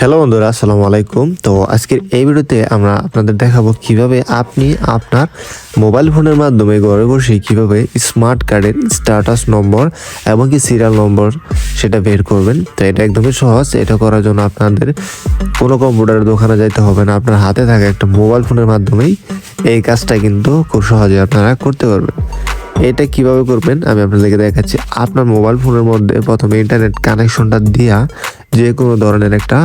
Hello বন্ধুরা, আসসালামু আলাইকুম। তো আজকের এই ভিডিওতে আমরা আপনাদের দেখাবো কীভাবে আপনি আপনার মোবাইল ফোনের মাধ্যমে ঘরে বসে কীভাবে স্মার্ট কার্ডের স্ট্যাটাস নম্বর এবং কি সিরিয়াল নম্বর সেটা বের করবেন। তো এটা একদমই সহজ। এটা করার জন্য আপনাদের কোনো কম্পিউটারের দোকানে যাইতে হবে না। আপনার হাতে থাকা একটা মোবাইল ফোনের মাধ্যমেই এই কাজটা কিন্তু খুব সহজে আপনারা করতে পারবেন। এটা কীভাবে করবেন? আমি আপনাদেরকে দেখাচ্ছি। আপনার মোবাইল ফোনের মধ্যে প্রথমে ইন্টারনেট কানেকশনটা দিয়া যে কোনো ধরনের একটা,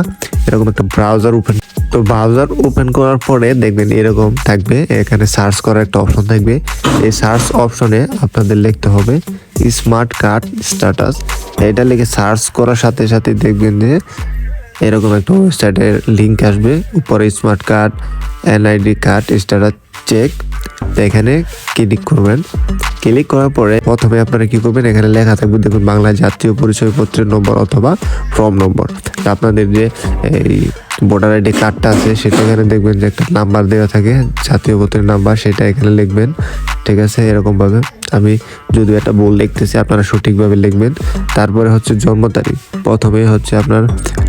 এরকম একটা ব্রাউজার ওপেন তো ব্রাউজার ওপেন করার পরে দেখবেন এরকম থাকবে, এখানে সার্চ করার একটা অপশন থাকবে। এই সার্চ অপশনে আপনাদের লিখতে হবে স্মার্ট কার্ড স্ট্যাটাস এটা লিখে সার্চ করার সাথে সাথে দেখবেন যে এরকম একটা ওয়েবসাইটের লিঙ্ক আসবে। উপরে smart card NID card status check এখানে ক্লিক করবেন। ক্লিক করার পরে প্রথমে আপনারা কি করবেন? এখানে লেখা থাকবে, দেখুন, বাংলা জাতীয় পরিচয়পত্রের নম্বর অথবা ফর্ম নম্বর আপনাদের যে এই ভোটার আইডি কার্ডটা আছে, সেটা এখানে দেখবেন যে একটা নাম্বার দেওয়া থাকে, জাতীয় পত্রের নাম্বার সেটা এখানে লিখবেন। ঠিক আছে, এরকমভাবে। আমি যদি একটা বল লিখতেছি, আপনারা সঠিকভাবে লিখবেন। তারপরে হচ্ছে জন্ম তারিখ। প্রথমে হচ্ছে আপনার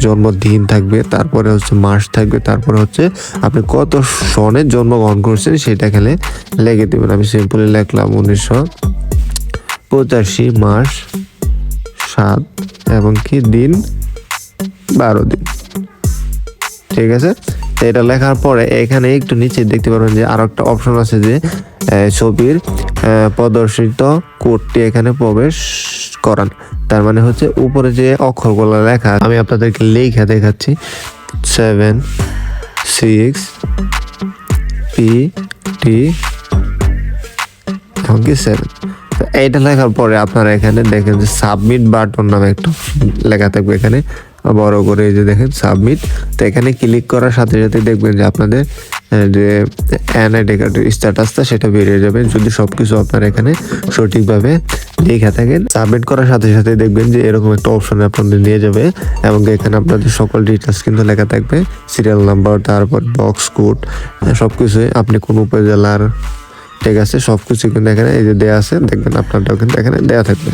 জন্মদিন থাকবে, তারপরে হচ্ছে মাস থাকবে, তারপরে হচ্ছে আপনি কত সনে জন্মগ্রহণ করছেন সেটা এখানে লিখে দেবেন। আমি সিম্পলি লিখলাম উনিশশো পঁচাশি মাস সাত এবং কি দিন? বারো দিন। ঠিক আছে? এটা লেখার পরে এখানে একটু নিচে দেখতে পারবেন যে আরও একটা অপশন আছে যে ছবির প্রদর্শিত কোডটি এখানে প্রবেশ করান। তার মানে হচ্ছে উপরে যে অক্ষরগুলো লেখা আমি আপনাদেরকে লেখা দেখাচ্ছি। সেভেন সিক্স পি টি এমনকি সেভেন এইটা লেখার পরে আপনারা এখানে দেখেন যে সাবমিট বাটন নামে একটা লেখা থাকবে এখানে। বড় করে এই যে দেখেন সাবমিট তো এখানে ক্লিক করার সাথে সাথে দেখবেন যে আপনাদের যে কার্ডের স্ট্যাটাসটা সেটা বেরিয়ে যাবে। যদি সব কিছু আপনারা এখানে সঠিকভাবে লেখা থাকেন সাবমিট করার সাথে সাথে দেখবেন যে এরকম একটা অপশন আপনাদের নিয়ে যাবে এবং এখানে আপনাদের সকল ডিটেলস কিন্তু লেখা থাকবে। সিরিয়াল নাম্বার তারপর বক্স কোড সব কিছুই আপনি কোন উপজেলার, ঠিক আছে সব কিছু কিন্তু এখানে এই যে দেওয়া আছে, দেখবেন আপনারটাও কিন্তু এখানে দেওয়া থাকবে।